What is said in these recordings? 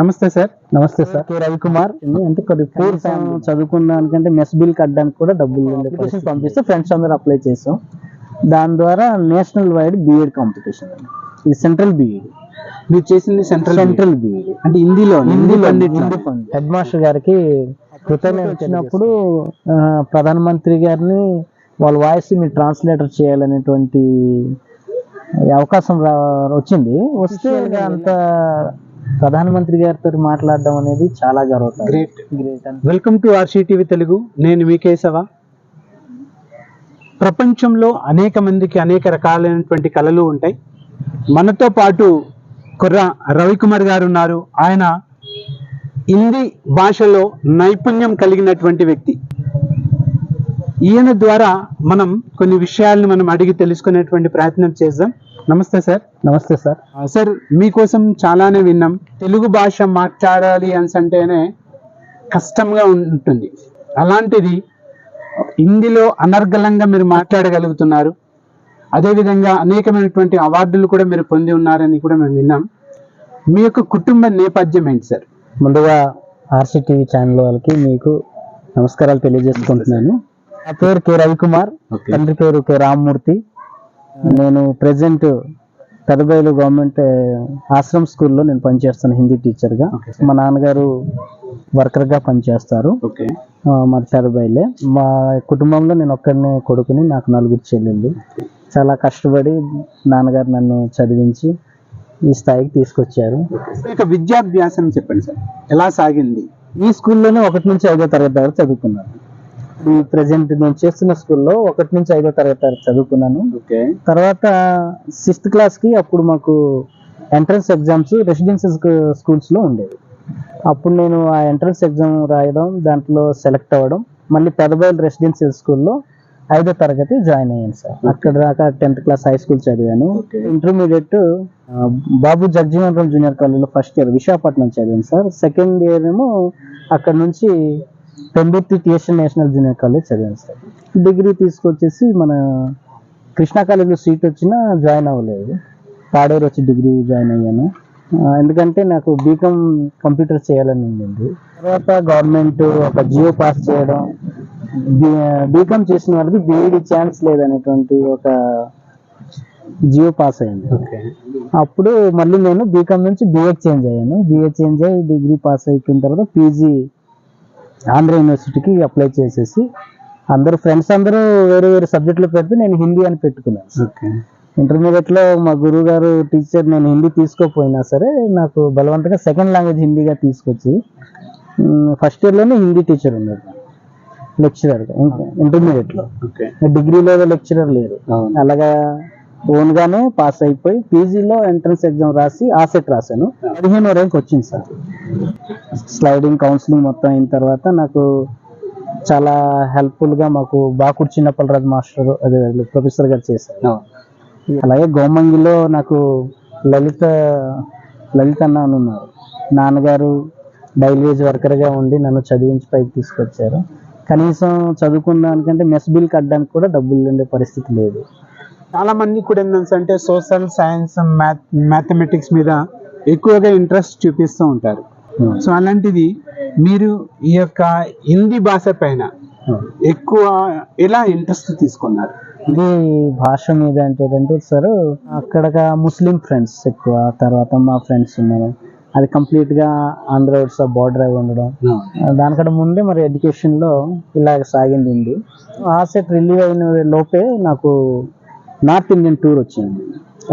నమస్తే సార్. నమస్తే సార్. కే రవికుమార్. అంటే కొద్ది పూర్ చదువుకున్న దానికంటే మెస్ బిల్ కట్టడానికి కూడా డబ్బులు పంపిస్తే ఫ్రెండ్స్ అందరూ అప్లై చేసాం. దాని ద్వారా నేషనల్ వైడ్ బిఎడ్ కాంపిటీషన్ ఇది సెంట్రల్ బిఎడ్ మీరు చేసింది సెంట్రల్ సెంట్రల్ బిఎడ్ అంటే హిందీలో హిందీలో. హెడ్ మాస్టర్ గారికి కృతజ్ఞత వచ్చినప్పుడు ప్రధానమంత్రి గారిని వాళ్ళ వాయిస్ మీరు ట్రాన్స్లేటర్ చేయాలనేటువంటి అవకాశం వచ్చింది. వస్తే అంత ప్రధానమంత్రి గారితో మాట్లాడడం అనేది చాలా గర్వకారం great great welcome to RCTV Telugu నేను మీ కేశవ. ప్రపంచంలో అనేక మందికి అనేక రకాలైనటువంటి కళలు ఉంటాయి. మనతో పాటు కుర్ర రవికుమార్ గారు ఉన్నారు. ఆయన హిందీ భాషలో నైపుణ్యం కలిగినటువంటి వ్యక్తి. ఈయన ద్వారా మనం కొన్ని విషయాలను మనం అడిగి తెలుసుకునేటువంటి ప్రయత్నం చేద్దాం. నమస్తే సార్. నమస్తే సార్. సార్ మీకోసం చాలానే విన్నాం. తెలుగు భాష మాట్లాడాలి అని అంటేనే కష్టంగా ఉంటుంది. అలాంటిది హిందీలో అనర్గళంగా మీరు మాట్లాడగలుగుతున్నారు. అదేవిధంగా అనేకమైనటువంటి అవార్డులు కూడా మీరు పొంది ఉన్నారని కూడా మేము విన్నాం. మీ యొక్క కుటుంబ నేపథ్యం ఏంటి సార్? ముందుగా ఆర్సీటీవీ ఛానల్ వాళ్ళకి మీకు నమస్కారాలు తెలియజేసుకుంటున్నాను. నా పేరు కె రవికుమార్. తండ్రి పేరు కె రామ్మూర్తి. నేను ప్రెసెంట్ పెదబయలు గవర్నమెంట్ ఆశ్రమ్ స్కూల్లో నేను పనిచేస్తాను హిందీ టీచర్గా మా నాన్నగారు వర్కర్గా పనిచేస్తారు. ఓకే ఆ, మా పెదబయలే మా కుటుంబంలో నేను ఒక్కడినే కొడుకుని నాకు నలుగురు చెల్లెళ్ళు. చాలా కష్టపడి నాన్నగారు నన్ను చదివించి ఈ స్థాయికి తీసుకొచ్చారు. యొక్క విద్యాభ్యాసం చెప్పండి సార్ ఎలా సాగింది? ఈ స్కూల్లోనే ఒకటి నుంచి ఐదో తరగతి దాకా చదువుకున్నాను ఈ ప్రెసెంట్ నేను చేస్తున్న స్కూల్లో ఒకటి నుంచి ఐదో తరగతి వరకు చదువుకున్నాను. ఓకే. తర్వాత సిక్స్త్ క్లాస్కి అప్పుడు మాకు ఎంట్రన్స్ ఎగ్జామ్స్ రెసిడెన్షియల్ స్కూల్స్లో ఉండేవి. అప్పుడు నేను ఆ ఎంట్రన్స్ ఎగ్జామ్ రాయడం దాంట్లో సెలెక్ట్ అవ్వడం మళ్ళీ పెదబయలు రెసిడెన్షియల్ స్కూల్లో ఐదో తరగతి జాయిన్ అయ్యాను సార్. అక్కడ దాకా టెన్త్ క్లాస్ హై స్కూల్ చదివాను. ఇంటర్మీడియట్ బాబు జగజీవన్ జూనియర్ కాలేజ్లో ఫస్ట్ ఇయర్ విశాఖపట్నం చదివాను సార్. సెకండ్ ఇయర్ ఏమో అక్కడ నుంచి పెంబెత్తి టిఎస్ఎన్ నేషనల్ జూనియర్ కాలేజ్ చదివాను సార్ డిగ్రీ తీసుకొచ్చేసి మన కృష్ణా కాలేజ్లో సీట్ వచ్చినా జాయిన్ అవ్వలేదు. పాడేరు వచ్చి డిగ్రీ జాయిన్ అయ్యాను. ఎందుకంటే నాకు బీకామ్ కంప్యూటర్ చేయాలని ఉండింది. తర్వాత గవర్నమెంట్ ఒక జియో పాస్ చేయడం బీకామ్ చేసిన వాళ్ళకి బీఈడి ఛాన్స్ లేదనేటువంటి ఒక జియో పాస్ అయింది. అప్పుడు మళ్ళీ నేను బీకామ్ నుంచి బీఎడ్ చేంజ్ అయ్యాను. బీఎడ్ చేంజ్ అయ్యి డిగ్రీ పాస్ అయిపోయిన తర్వాత పీజీ ఆంధ్ర యూనివర్సిటీకి అప్లై చేసేసి అందరూ ఫ్రెండ్స్ అందరూ వేరే వేరే సబ్జెక్టులు పెడితే నేను హిందీ అని పెట్టుకున్నాను. ఓకే. ఇంటర్మీడియట్లో మా గురువు గారు టీచర్ నేను హిందీ తీసుకోపోయినా సరే నాకు బలవంతంగా సెకండ్ లాంగ్వేజ్ హిందీగా తీసుకొచ్చి ఫస్ట్ ఇయర్లోనే హిందీ టీచర్ ఉన్నాడు లెక్చరర్ ఇంటర్మీడియట్లో. ఓకే. డిగ్రీలో లెక్చరర్ లేరు. అలాగా ఓన్ గానే పాస్ అయిపోయి పీజీలో ఎంట్రన్స్ ఎగ్జామ్ రాసి ఆసెట్ రాశాను. పదిహేను ర్యాంక్ వచ్చింది సార్. స్లైడింగ్ కౌన్సిలింగ్ మొత్తం అయిన తర్వాత నాకు చాలా హెల్ప్ఫుల్గా మాకు బాకుడు చిన్నప్పలరాజు మాస్టర్ అదే ప్రొఫెసర్ గారు చేశారు. అలాగే గోమంగిలో నాకు లలిత లలిత అన్న అని ఉన్నారు. నాన్నగారు డైలీ వేజ్ వర్కర్గా ఉండి నన్ను చదివించి పైకి తీసుకొచ్చారు. కనీసం చదువుకున్న దానికంటే మెస్ బిల్ కట్టడానికి కూడా డబ్బులు ఉండే పరిస్థితి లేదు. చాలా మంది కూడా ఏంటంటే సోషల్ సైన్స్ మ్యాథ్ మ్యాథమెటిక్స్ మీద ఎక్కువగా ఇంట్రెస్ట్ చూపిస్తూ ఉంటారు. సో అలాంటిది మీరు ఈ యొక్క హిందీ భాష పైన ఎక్కువ ఎలా ఇంట్రెస్ట్ తీసుకున్నారు? ఇది భాష మీద అంటే ఏంటంటే సార్ అక్కడ ముస్లిం ఫ్రెండ్స్ ఎక్కువ తర్వాత మా ఫ్రెండ్స్ ఉన్నారు. అది కంప్లీట్గా ఆంధ్ర ఒడిశా బార్డర్ అయి ఉండడం. ఆ, దానికంటే ముందే మరి ఎడ్యుకేషన్లో ఇలా సాగింది ఆ సెట్ రిలీవ్ అయిన లోపే నాకు నార్త్ ఇండియన్ టూర్ వచ్చింది.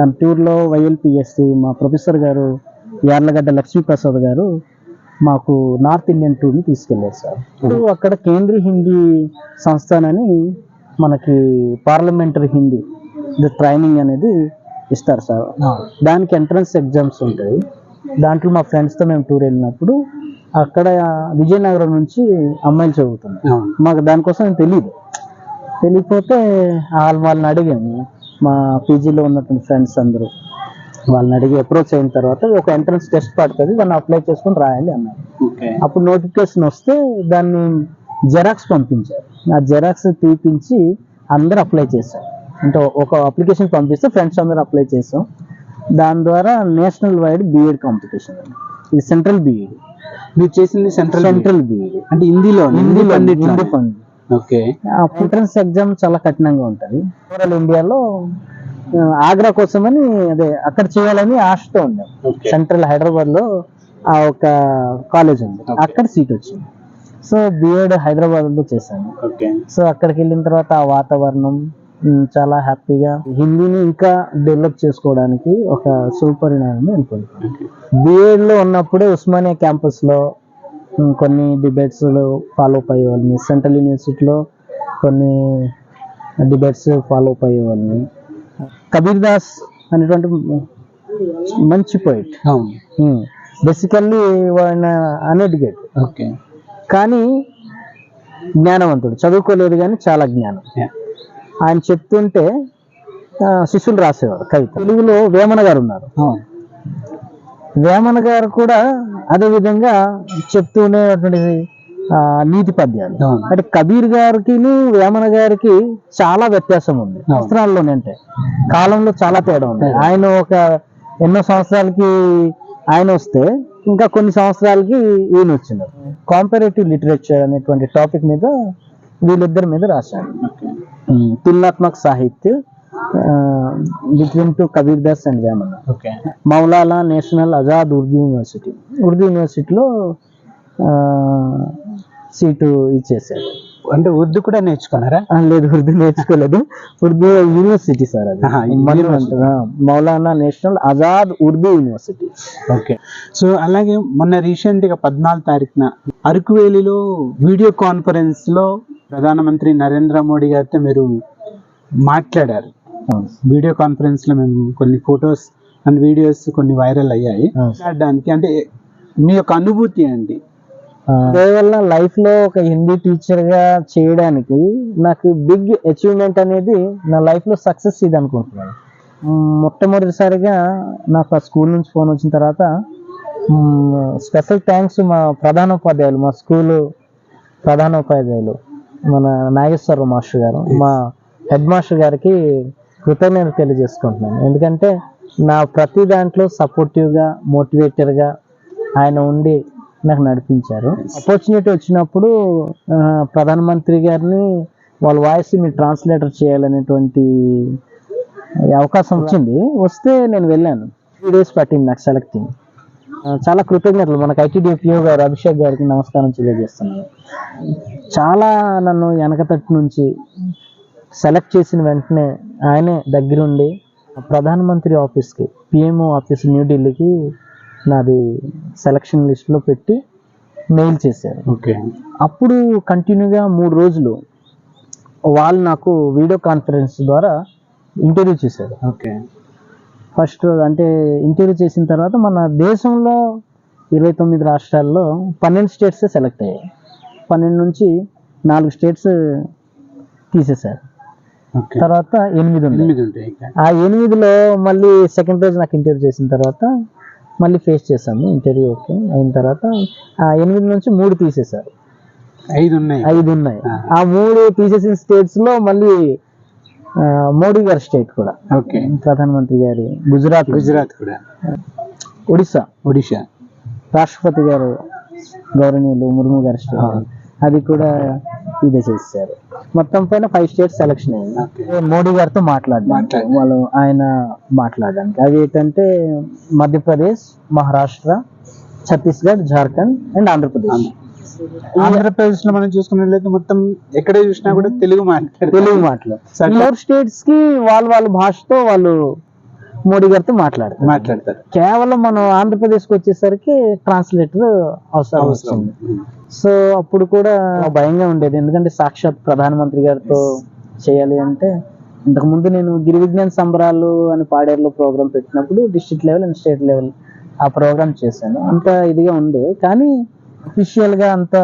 ఆ టూర్లో వైఎల్పిఎస్సి మా ప్రొఫెసర్ గారు యార్లగడ్డ లక్ష్మీప్రసాద్ గారు మాకు నార్త్ ఇండియన్ టూర్ని తీసుకెళ్ళారు సార్. ఇప్పుడు అక్కడ కేంద్రీయ హిందీ సంస్థాన్ అని మనకి పార్లమెంటరీ హిందీ ట్రైనింగ్ అనేది ఇస్తారు సార్. దానికి ఎంట్రన్స్ ఎగ్జామ్స్ ఉంటాయి. దాంట్లో మా ఫ్రెండ్స్తో మేము టూర్ వెళ్ళినప్పుడు అక్కడ విజయనగరం నుంచి అమ్మాయిలు చదువుతున్నారు. అవును మాకు దానికోసం తెలియదు తెలియకపోతే వాళ్ళు వాళ్ళని అడిగాము మా పీజీలో ఉన్నటువంటి ఫ్రెండ్స్ అందరూ. వాళ్ళని అడిగి అప్రోచ్ అయిన తర్వాత ఒక ఎంట్రన్స్ టెస్ట్ పడుతుంది దాన్ని అప్లై చేసుకొని రాయాలి అన్నారు. అప్పుడు నోటిఫికేషన్ వస్తే దాన్ని జెరాక్స్ పంపించారు. ఆ జెరాక్స్ తీపించి అందరూ అప్లై చేశారు. అంటే ఒక అప్లికేషన్ పంపిస్తే ఫ్రెండ్స్ అందరూ అప్లై చేసాం దాని ద్వారా నేషనల్ వైడ్ బిఎడ్ కాంపిటీషన్ ఇది సెంట్రల్ బీఈడి మీరు చేసింది సెంట్రల్ సెంట్రల్ బీఈడి అంటే హిందీలో Hindi pandit Hindi pandit. Okay entrance exam చాలా కఠినంగా ఉంటది. ఓవరాల్ ఇండియాలో ఆగ్రా కోసమని అదే అక్కడ చేయాలని ఆశతో ఉండే. సెంట్రల్ హైదరాబాద్లో ఆ ఒక కాలేజ్ ఉంది. అక్కడ సీట్ వచ్చింది. సో బిఎడ్ హైదరాబాద్లో చేశాను. ఓకే. సో అక్కడికి వెళ్ళిన తర్వాత ఆ వాతావరణం చాలా హ్యాపీగా. హిందీని ఇంకా డెవలప్ చేసుకోవడానికి ఒక సుపరిణామం అనుకుంటున్నాను. బిఎడ్లో ఉన్నప్పుడే ఉస్మానియా క్యాంపస్లో కొన్ని డిబేట్స్ ఫాలో అప్ అయ్యేవాళ్ళని. సెంట్రల్ యూనివర్సిటీలో కొన్ని డిబేట్స్ ఫాలో అప్ అయ్యేవాళ్ళని. కబీర్ దాస్ అనేటువంటి మంచి పోయిట్ అవును. బేసికల్లీ ఆయన అన్ఎడ్యుకేట్ ఓకే. కానీ జ్ఞానవంతుడు. చదువుకోలేదు కానీ చాలా జ్ఞానం. ఆయన చెప్తుంటే శిష్యులు రాసేవారు కవిత. తెలుగులో వేమన గారు ఉన్నారు. వేమన గారు కూడా అదే విధంగా చెప్తూనేటువంటి ఆ, నీతి పద్యాలు. అంటే కబీర్ గారికి వేమన గారికి చాలా వ్యత్యాసం ఉంది. అవును. సంవత్సరాల్లోనే అంటే. కాలంలో చాలా తేడా ఉంది. ఆయన ఒక ఎన్నో సంవత్సరాలకి ఆయన వస్తే ఇంకా కొన్ని సంవత్సరాలకి ఈయన వచ్చినారు. కాంపరేటివ్ లిటరేచర్ అనేటువంటి టాపిక్ మీద వీళ్ళిద్దరి మీద ఉమ్, తులనాత్మక సాహిత్య between two Kabir Das and Vemana Maulana national Azad Urdu university Urdu యూనివర్సిటీలో సీటు ఇచ్చేసారు అంటే ఉర్దూ కూడా నేర్చుకున్నారా? లేదు ఉర్దూ నేర్చుకోలేదు. ఉర్దూ యూనివర్సిటీ సార్ అది? Maulana national Azad Urdu university. Okay. So అలాగే మొన్న రీసెంట్గా పద్నాలుగు తారీఖున అరకువేలిలో వీడియో కాన్ఫరెన్స్లో ప్రధానమంత్రి నరేంద్ర మోడీ గారితో మీరు మాట్లాడారు. వీడియో కాన్ఫరెన్స్లో మేము కొన్ని ఫొటోస్ అండ్ వీడియోస్ కొన్ని వైరల్ అయ్యాయి. మాట్లాడడానికి అంటే మీ యొక్క అనుభూతి ఏంటి? కేవలం లైఫ్లో ఒక హిందీ టీచర్గా చేయడానికి నాకు బిగ్ అచీవ్మెంట్ అనేది నా లైఫ్లో సక్సెస్ ఇది అనుకుంటున్నాను మొట్టమొదటిసారిగా నాకు ఆ స్కూల్ నుంచి ఫోన్ వచ్చిన తర్వాత స్పెషల్ థ్యాంక్స్ మా ప్రధానోపాధ్యాయులు మా స్కూల్ ప్రధానోపాధ్యాయులు మన నాగేశ్వరరావు మాస్టర్ గారు మా హెడ్ మాస్టర్ గారికి కృతజ్ఞత తెలియజేసుకుంటున్నాను. ఎందుకంటే నా ప్రతి దాంట్లో సపోర్టివ్గా మోటివేటర్గా ఆయన ఉండి నాకు నడిపించారు. ఆపర్చునిటీ వచ్చినప్పుడు ప్రధానమంత్రి గారిని వాళ్ళ వాయిస్ని ట్రాన్స్లేటర్ చేయాలనేటువంటి అవకాశం వచ్చింది. వస్తే నేను వెళ్ళాను. త్రీ డేస్ పట్టింది నాకు సెలెక్టింగ్ చాలా కృతజ్ఞతలు. మనకు ఐటీడీపీఓ గారు అభిషేక్ గారికి నమస్కారం తెలియజేస్తున్నాను. చాలా నన్ను వెనకతట్టు నుంచి సెలెక్ట్ చేసిన వెంటనే ఆయనే దగ్గరుండి ప్రధానమంత్రి ఆఫీస్కి పిఎంఓ ఆఫీస్ న్యూఢిల్లీకి నాది సెలక్షన్ లిస్ట్లో పెట్టి మెయిల్ చేశారు. ఓకే. అప్పుడు కంటిన్యూగా మూడు రోజులు వాళ్ళు నాకు వీడియో కాన్ఫరెన్స్ ద్వారా ఇంటర్వ్యూ చేశారు. ఓకే. ఫస్ట్ రోజు అంటే ఇంటర్వ్యూ చేసిన తర్వాత మన దేశంలో ఇరవై తొమ్మిది రాష్ట్రాల్లో పన్నెండు స్టేట్స్ సెలెక్ట్ అయ్యాయి. పన్నెండు నుంచి నాలుగు స్టేట్స్ తీసేశారు. తర్వాత ఎనిమిది ఎనిమిది ఉంటాయి. ఆ ఎనిమిదిలో మళ్ళీ సెకండ్ రోజు నాకు ఇంటర్వ్యూ చేసిన తర్వాత మళ్ళీ ఫేస్ చేశాము ఇంటర్వ్యూ ఓకే అయిన తర్వాత ఆ ఎనిమిది నుంచి మూడు తీసేశారు. ఐదు ఉన్నాయి. ఐదు ఉన్నాయి. ఆ. మూడు తీసేసిన స్టేట్స్లో మళ్ళీ మోడీ గారి స్టేట్ కూడా. ఓకే. ప్రధానమంత్రి గారి గుజరాత్ గుజరాత్ కూడా. ఒడిస్సా ఒడిషా రాష్ట్రపతి గారు గౌరవనీయులు ముర్ము గారి స్టేట్. అది కూడా ఇదే చేశారు మొత్తం పైన ఫైవ్ స్టేట్స్ సెలక్షన్ అయింది. మోడీ గారితో మాట్లాడడానికి. వాళ్ళు ఆయన మాట్లాడడానికి అవి ఏంటంటే మధ్యప్రదేశ్ మహారాష్ట్ర ఛత్తీస్గఢ్ జార్ఖండ్ అండ్ ఆంధ్రప్రదేశ్. ఆంధ్రప్రదేశ్లో మనం చూసుకున్నట్లయితే మొత్తం ఎక్కడే చూసినా కూడా తెలుగు మాట్లాడతారు. తెలుగు మాటలు సరే. మూడు స్టేట్స్కి వాళ్ళ వాళ్ళ భాషతో వాళ్ళు మోడీ గారితో మాట్లాడతారు. మాట్లాడతారు. కేవలం మనం ఆంధ్రప్రదేశ్కి వచ్చేసరికి ట్రాన్స్లేటర్ అవసరం వచ్చింది. సో అప్పుడు కూడా భయంగా ఉండేది. ఎందుకంటే సాక్షాత్ ప్రధానమంత్రి గారితో చేయాలి అంటే ఇంతకు ముందు నేను గిరి విజ్ఞాన సంబరాలు అని పాడేరులో ప్రోగ్రామ్ పెట్టినప్పుడు district level and state level ఆ ప్రోగ్రామ్ చేశాను. అంత ఇదిగా ఉండే. కానీ అఫీషియల్గా అంత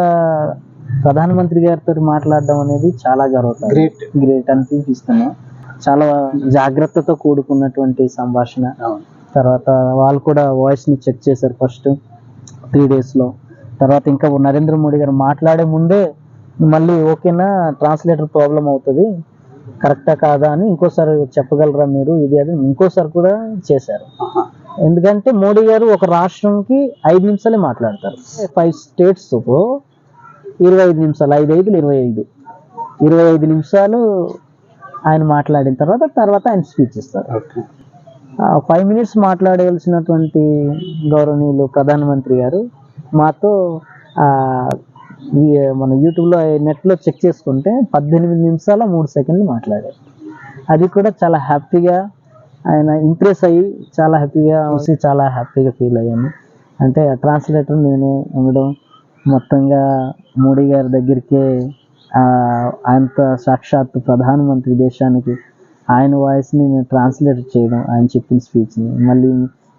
ప్రధానమంత్రి గారితో మాట్లాడడం అనేది చాలా గర్వకారం గ్రేట్ గ్రేట్ అనిపిస్తున్నాను చాలా జాగ్రత్తతో కూడుకున్నటువంటి సంభాషణ. తర్వాత వాళ్ళు కూడా వాయిస్ని చెక్ చేశారు ఫస్ట్ త్రీ డేస్లో. తర్వాత ఇంకా నరేంద్ర మోడీ గారు మాట్లాడే ముందే మళ్ళీ ఓకేనా? ట్రాన్స్లేటర్ ప్రాబ్లం అవుతుంది. కరెక్టా కాదా అని ఇంకోసారి చెప్పగలరా మీరు? ఇది అది ఇంకోసారి కూడా చేశారు. ఎందుకంటే మోడీ గారు ఒక రాష్ట్రంకి ఐదు నిమిషాలే మాట్లాడతారు. ఫైవ్ స్టేట్స్ ఇరవై ఐదు నిమిషాలు ఐదు ఐదులు ఇరవై ఐదు. ఇరవై ఐదు నిమిషాలు ఆయన మాట్లాడిన తర్వాత తర్వాత ఆయన స్పీచ్ ఇస్తారు. ఫైవ్ మినిట్స్ మాట్లాడవలసినటువంటి గౌరవనీయులు ప్రధానమంత్రి గారు మాతో మన యూట్యూబ్లో నెట్లో చెక్ చేసుకుంటే పద్దెనిమిది నిమిషాల మూడు సెకండ్లు మాట్లాడారు. అది కూడా చాలా హ్యాపీగా ఆయన ఇంప్రెస్ అయ్యి చాలా హ్యాపీగా చూసి చాలా హ్యాపీగా ఫీల్ అయ్యాను. అంటే ట్రాన్స్లేటర్ నేనే ఉండడం మొత్తంగా మోడీ గారి దగ్గరికే ఆ, ఆయనతో సాక్షాత్ ప్రధానమంత్రి దేశానికి ఆయన వాయిస్ని నేను ట్రాన్స్లేట్ చేయడం ఆయన చెప్పిన స్పీచ్ని. మళ్ళీ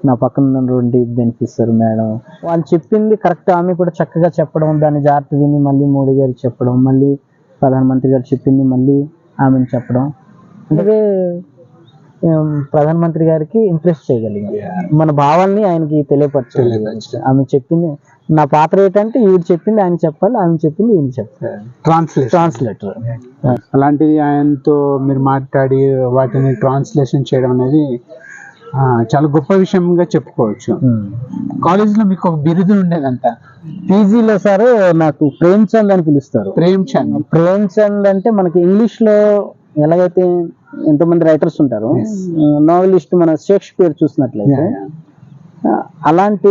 నా పక్కన ఉన్నటువంటి బెనిఫిట్సర్ మేడం. వాళ్ళు చెప్పింది కరెక్ట్ ఆమె కూడా చక్కగా చెప్పడం దాన్ని జాగ్రత్త విని మళ్ళీ మోడీ గారికి చెప్పడం మళ్ళీ ప్రధానమంత్రి గారు చెప్పింది మళ్ళీ ఆమెను చెప్పడం. అంటే ప్రధానమంత్రి గారికి ఇంప్రెస్ చేయగలిగాం మన భావాల్ని ఆయనకి తెలియపరచగలిగాం ఆమె చెప్పింది నా పాత్ర ఏంటంటే ఈవిడ చెప్పింది ఆయన చెప్పాలి ఆమె చెప్పింది ఈయన చెప్పాలి. ట్రాన్స్లేషన్ ట్రాన్స్లేటర్ అలాంటిది ఆయనతో మీరు మాట్లాడి వాటిని ట్రాన్స్లేషన్ చేయడం అనేది చాలా గొప్ప విషయంగా చెప్పుకోవచ్చు. కాలేజీలో మీకు ఒక బిరుదు ఉండేదంట. పీజీలో సార్ నాకు ప్రేమ్ చంద్ అని పిలుస్తారు. ప్రేమ్ చంద్. ప్రేమ్ చంద్ అంటే మనకి ఇంగ్లీష్లో ఎలాగైతే ఎంతమంది రైటర్స్ ఉంటారు నావెలిస్ట్ మన షేక్స్పియర్ చూసినట్లయితే అలాంటి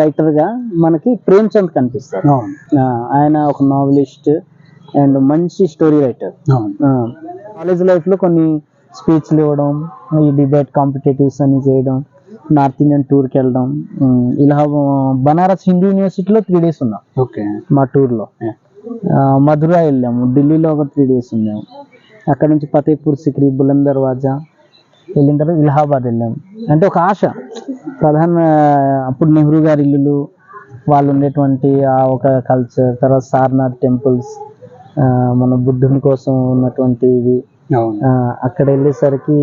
రైటర్గా మనకి ప్రేమ్ చంద్ కనిపిస్తారు. ఆయన ఒక నావెలిస్ట్ అండ్ మంచి స్టోరీ రైటర్. కాలేజ్ లైఫ్లో కొన్ని స్పీచ్లు ఇవ్వడం ఈ డిబేట్ కాంపిటేటివ్స్ అని చేయడం నార్త్ ఇండియన్ టూర్కి వెళ్ళడం ఇలా బనారస్ హిందూ యూనివర్సిటీలో త్రీ డేస్ ఉన్నాం. ఓకే. మా టూర్లో. మధుర వెళ్ళాము ఢిల్లీలో ఒక త్రీ డేస్ ఉన్నాము అక్కడ నుంచి ఫతేపూర్ సిక్రీ బులంద్ దర్వాజా వెళ్ళిన తర్వాత ఇలహాబాద్ వెళ్ళాము అంటే ఒక ఆశ. ప్రధాన అప్పుడు నెహ్రూ గారి ఇల్లులు వాళ్ళు ఉండేటువంటి ఆ ఒక కల్చర్ తర్వాత సారనాథ్ టెంపుల్స్ మన బుద్ధుని కోసం ఉన్నటువంటివి అవును ఆ, అక్కడ వెళ్ళేసరికి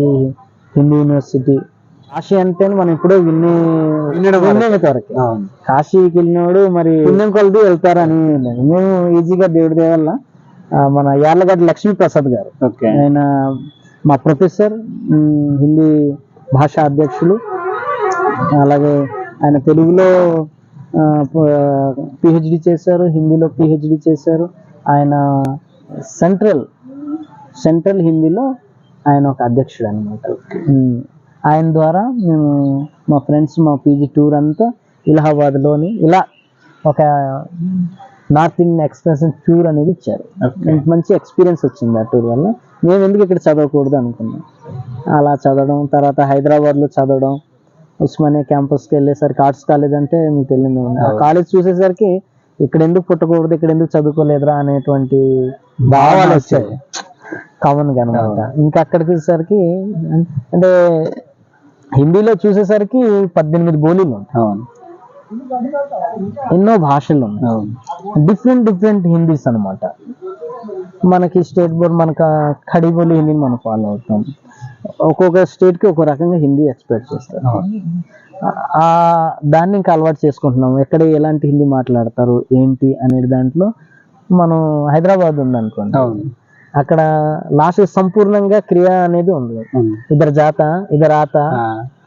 హిందూ యూనివర్సిటీ. కాశీ అంటే మనం ఎప్పుడో వినే వినడం వరకే. కాశీకి వెళ్ళినోడు మరి పుణ్యం కొలది వెళ్తారని. మేము ఈజీగా దేవుడి దయ వల్ల ఆ, మన యార్లగడ్డ లక్ష్మీ ప్రసాద్ గారు. ఆయన మా ప్రొఫెసర్ హిందీ భాషా అధ్యక్షులు. అలాగే ఆయన తెలుగులో పిహెచ్డి చేశారు హిందీలో పిహెచ్డి చేశారు. ఆయన సెంట్రల్ సెంట్రల్ హిందీలో ఆయన ఒక అధ్యక్షుడు అనమాట ఆయన ద్వారా మేము మా ఫ్రెండ్స్ మా పీజీ టూర్ అంతా ఇలహాబాద్లోని ఇలా ఒక నార్త్ ఇండియన్ ఎక్స్ప్రెషన్ టూర్ అనేది ఇచ్చారు. మంచి ఎక్స్పీరియన్స్ వచ్చింది ఆ టూర్ వల్ల. మేము ఎందుకు ఇక్కడ చదవకూడదు అనుకున్నాం. అలా చదవడం తర్వాత హైదరాబాద్లో చదవడం ఉస్మానియా క్యాంపస్కి వెళ్ళేసరికి ఆర్ట్స్ కాలేజ్ అంటే మీకు తెలియదు. ఆ కాలేజ్ చూసేసరికి ఇక్కడ ఎందుకు పుట్టకూడదు ఇక్కడ ఎందుకు చదువుకోలేదురా అనేటువంటి భావాలు వచ్చాయి. కామన్గా అనమాట ఇంకా అక్కడికి వచ్చేసరికి అంటే హిందీలో చూసేసరికి పద్దెనిమిది బోలీలు ఉంటాయి. ఎన్నో భాషలు ఉన్నాయి. డిఫరెంట్ డిఫరెంట్ హిందీస్ అన్నమాట. మనకి స్టేట్ బోర్డ్ మనకు ఖడీబోలి హిందీని మనం ఫాలో అవుతాం. ఒక్కొక్క స్టేట్కి ఒక్కో రకంగా హిందీ ఎక్స్పెక్ట్ చేస్తారు. ఆ దాన్ని ఇంకా అలవాటు చేసుకుంటున్నాం. ఎక్కడ ఎలాంటి హిందీ మాట్లాడతారు ఏంటి అనే దాంట్లో మనం హైదరాబాద్ ఉందనుకోండి. అక్కడ లాస్ట్ సంపూర్ణంగా క్రియ అనేది ఉంది ఇద్దరు జాత ఇద్దరు ఆత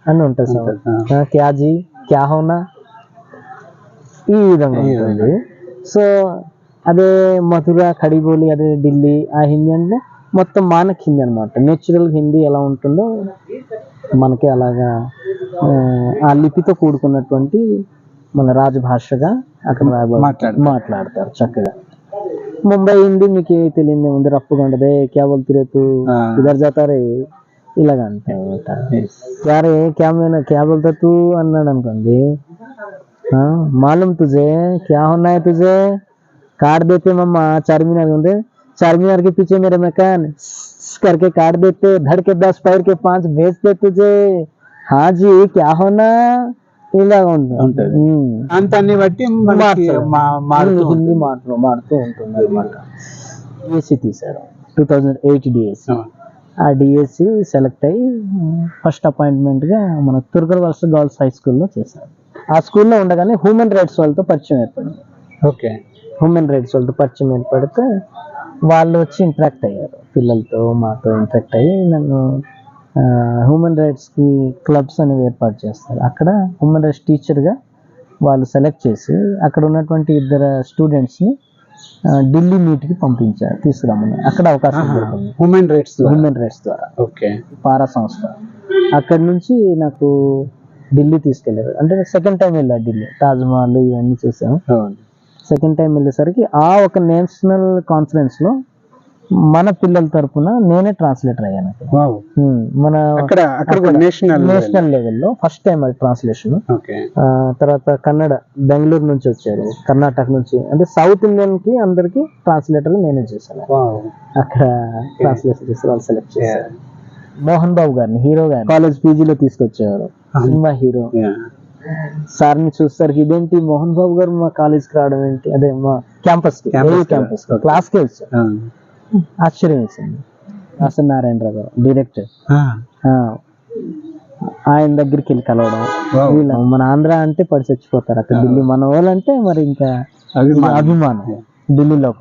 అని ఉంటుంది సార్. ఆ. క్యా జీ క్యా హోనా ఈ విధంగా. ఉంటుంది. సో అదే మథుర ఖడిబోలి అదే ఢిల్లీ ఆ హిందీ అంటే మొత్తం మానక్ హిందీ అనమాట నేచురల్ హిందీ ఎలా ఉంటుందో మనకి అలాగా ఆ, లిపితో కూడుకున్నటువంటి మన రాజభాషగా అక్కడ మాట్లాడతారు. మాట్లాడతారు చక్కగా ముంబై హిందీ మీకు తెలియదే ఉంది రఫ్గా ఉండదే క్యా బోల్తిరే తూ ఆ. ఇద్దరు జాతారే ఇలాగ అంటారు Yes. यारे क्या मैंने क्या बोलता तू అన్నాడు అనుకోండి हाँ मालूम तुझे क्या होना है तुझे काट देते मम्मा चार मीनार होंगे चार मीनार के पीछे मेरे मकान स्स करके काट देते धड़ के दस पैर के पांच भेजते तुझे हाँ जी क्या होना ఇలాగ ఉంటుంది. బట్టి మారుతూ. హిందీ మాట్లా మారుతూ ఉంటుంది అనమాట డిఎస్సి తీశారు టూ థౌజండ్ ఎయిట్ డిఎస్సి అవును. ఆ. డిఎస్సి సెలెక్ట్ అయ్యి ఫస్ట్ అపాయింట్మెంట్గా మన తుర్గర్ వలస గర్ల్స్ హై స్కూల్లో చేశారు. ఆ స్కూల్లో ఉండగానే హ్యూమన్ రైట్స్ వాళ్ళతో పరిచయం ఏర్పడింది. ఓకే. హ్యూమన్ రైట్స్ వాళ్ళతో పరిచయం ఏర్పడితే వాళ్ళు వచ్చి ఇంటరాక్ట్ అయ్యారు. పిల్లలతో మాతో ఇంటరాక్ట్ అయ్యి నన్ను హ్యూమన్ రైట్స్కి క్లబ్స్ అనేవి ఏర్పాటు చేస్తారు. అక్కడ హ్యూమన్ రైట్స్ టీచర్గా వాళ్ళు సెలెక్ట్ చేసి అక్కడ ఉన్నటువంటి ఇద్దరు స్టూడెంట్స్ని ఢిల్లీ మీట్కి పంపించారు తీసుకురమ్మని. అక్కడ అవకాశం హ్యూమన్ రైట్స్ హ్యూమన్ రైట్స్ ద్వారా. ఓకే. పారా సంస్థ. అక్కడి నుంచి నాకు ఢిల్లీ తీసుకెళ్ళారు అంటే సెకండ్ టైం వెళ్ళా ఢిల్లీ. తాజ్మహల్ ఇవన్నీ చూసాం సెకండ్ టైం వెళ్ళేసరికి ఆ ఒక నేషనల్ కాన్ఫరెన్స్లో మన పిల్లల తరపున నేనే ట్రాన్స్లేటర్ అయ్యాను. మన అక్కడ నేషనల్ నేషనల్ లెవెల్లో ఫస్ట్ టైం అది ట్రాన్స్లేషన్ తర్వాత కన్నడ బెంగళూరు నుంచి వచ్చారు. కర్ణాటక నుంచి. అంటే సౌత్ ఇండియన్కి అందరికి ట్రాన్స్లేటర్ నేనే చేశాను. అక్కడ ట్రాన్స్లేషన్ చేసి వాళ్ళు సెలెక్ట్ చేశారు మోహన్ బాబు గారిని హీరో గారిని. కాలేజ్ పీజీలో తీసుకొచ్చేవారు సినిమా హీరో. సార్ని చూస్తారు ఇదేంటి మోహన్ బాబు గారు మా కాలేజ్కి రావడం ఏంటి? అదే మా క్యాంపస్కి. కి క్యాంపస్ okay. క్లాస్కి వచ్చారు. ఆశ్చర్యం వేసింది నారాయణరావు గారు డైరెక్టర్ ఆయన దగ్గరికి వెళ్ళి కలవడం. వీళ్ళ మన ఆంధ్ర అంటే పడి చచ్చిపోతారు. అక్కడ ఢిల్లీ మన వాళ్ళు అంటే మరి ఇంకా అభిమానం. ఢిల్లీలో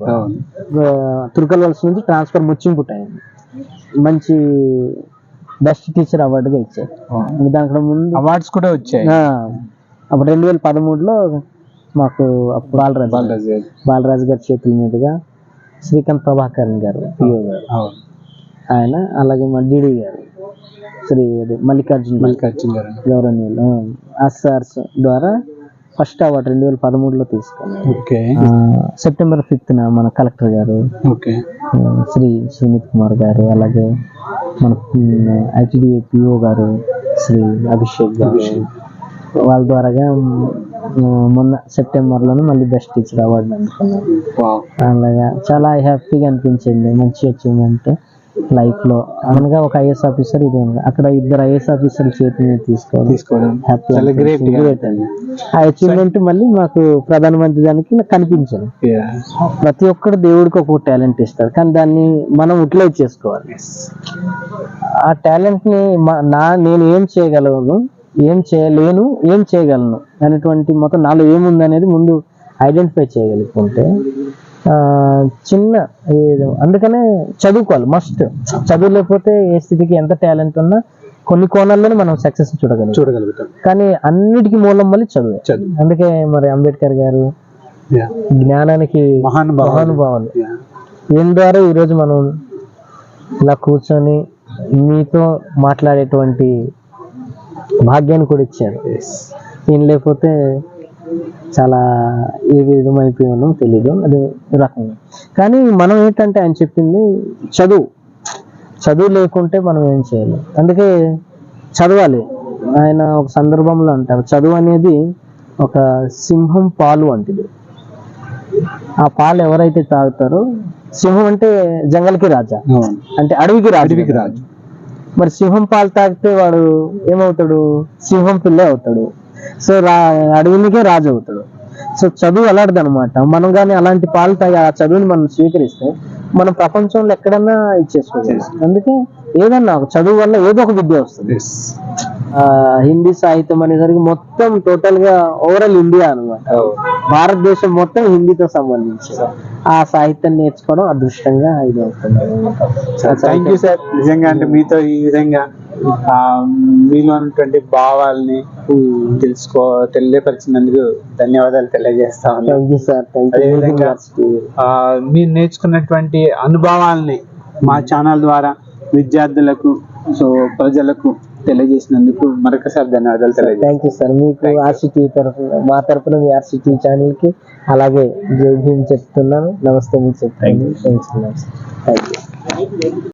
తుర్కల్ వలస నుంచి ట్రాన్స్ఫర్ ముచ్చింపుట్ అయింది. మంచి బెస్ట్ టీచర్ అవార్డుగా ఇచ్చారు. దానికి ముందు అవార్డ్స్ కూడా వచ్చాయి. అప్పుడు రెండు వేల పదమూడులో మాకు బాలరాజు. బాలరాజు గారి చేతుల మీదుగా శ్రీకాంత్ ప్రభాకరన్ గారు పిఓ గారు. ఆయన అలాగే మా డిడి గారు. శ్రీ మల్లికార్జున మల్లికార్జున గారు. గౌరవనీయులు. ఎస్ఆర్స్ ద్వారా ఫస్ట్ అవార్డు రెండు వేల పదమూడులో ఆ, సెప్టెంబర్ ఫిఫ్త్న మన కలెక్టర్ గారు ఆ, శ్రీ సుమిత్ కుమార్ గారు అలాగే మన ఐటీడీఏ పిఓ గారు శ్రీ అభిషేక్ గారు. వాళ్ళ ద్వారాగా ఆ, మొన్న సెప్టెంబర్లోనే మళ్ళీ బెస్ట్ టీచర్ అవార్డు అందుకున్నారు. వావ్. అలాగా చాలా హ్యాపీగా అనిపించింది మంచి అచీవ్మెంట్ లైఫ్లో అనగా ఒక ఐఏఎస్ ఆఫీసర్ ఇది. అక్కడ ఇద్దరు ఐఏఎస్ ఆఫీసర్ చేతి మీద తీసుకోవడం. అండి. ఆ అచీవ్మెంట్ మళ్ళీ మాకు ప్రధానమంత్రి దానికి Yeah. ప్రతి ఒక్కరు దేవుడికి ఒక టాలెంట్ ఇస్తారు కానీ దాన్ని మనం యూటిలైజ్ చేసుకోవాలి. ఆ టాలెంట్ని మ- నా నేను ఏం చేయగలను? ఏం చేయలేను ఏం చేయగలను అనేటువంటి మొత్తం నాలో ఏముంది అనేది ముందు ఐడెంటిఫై చేయగలుగుతుంటే చిన్న ఏదో అందుకనే చదువుకోవాలి మస్ట్ చదువు లేకపోతే ఏ స్థితికి ఎంత టాలెంట్ ఉన్నా కొన్ని కోణాల్లోనే మనం సక్సెస్ చూడగలం చూడగలుగుతాం. కానీ అన్నిటికీ మూలం మళ్ళీ చదువే. అందుకే మరి అంబేద్కర్ గారు. జ్ఞానానికి మహానుభావులు. దీని ద్వారా ఈరోజు మనం ఇలా కూర్చొని మీతో మాట్లాడేటువంటి భాగ్యాన్ని కూడా ఇచ్చారు. ఈయన లేకపోతే చాలా ఏ విధమైపోయానో తెలీదు. అది రకంగా. కానీ మనం ఏంటంటే ఆయన చెప్పింది చదువు. చదువు లేకుంటే మనం ఏం చేయాలి? అందుకే చదవాలి. ఆయన ఒక సందర్భంలో అంటారు చదువు అనేది ఒక సింహం పాలు వంటిది. ఆ పాలు ఎవరైతే తాగుతారో సింహం అంటే జంగల్కి రాజా. అంటే అడవికి రాజు. అడవికి రాజు. మరి సింహం పాలు తాగితే వాడు ఏమవుతాడు? సింహం పిల్ల అవుతాడు. సో రా అడవినికే రాజు అవుతాడు. సో చదువు అలాంటిది అనమాట మనం కానీ అలాంటి పాలు తాగి ఆ చదువుని మనం స్వీకరిస్తే మనం ప్రపంచంలో ఎక్కడన్నా ఇచ్చేసుకోవచ్చు. అందుకే ఏదన్నా ఒక చదువు వల్ల ఏదో ఒక విద్య వస్తుంది. హిందీ సాహిత్యం అనేసరికి మొత్తం టోటల్గా ఓవరాల్ ఇండియా అనమాట. భారతదేశం మొత్తం హిందీతో సంబంధించి ఆ సాహిత్యం నేర్చుకోవడం అదృష్టంగా ఇది అవుతుంది థ్యాంక్ యూ సార్ నిజంగా అంటే మీతో ఈ విధంగా ఆ, మీలో ఉన్నటువంటి భావాల్ని తెలుసుకో తెలియపరిచినందుకు ధన్యవాదాలు తెలియజేస్తా ఉన్నాను. థ్యాంక్ యూ సార్ అదేవిధంగా మీరు నేర్చుకున్నటువంటి అనుభవాల్ని మా ఛానల్ ద్వారా విద్యార్థులకు సో ప్రజలకు తెలియజేసినందుకు మరొకసారి ధన్యవాదాలు థ్యాంక్ యూ సార్ మీకు ఆర్సిటీ తరఫున మా తరఫున మీ ఆర్సిటీ ఛానల్కి అలాగే జై భీమ్ చెప్తున్నాను. నమస్తే మీకు చెప్తాను థ్యాంక్ యూ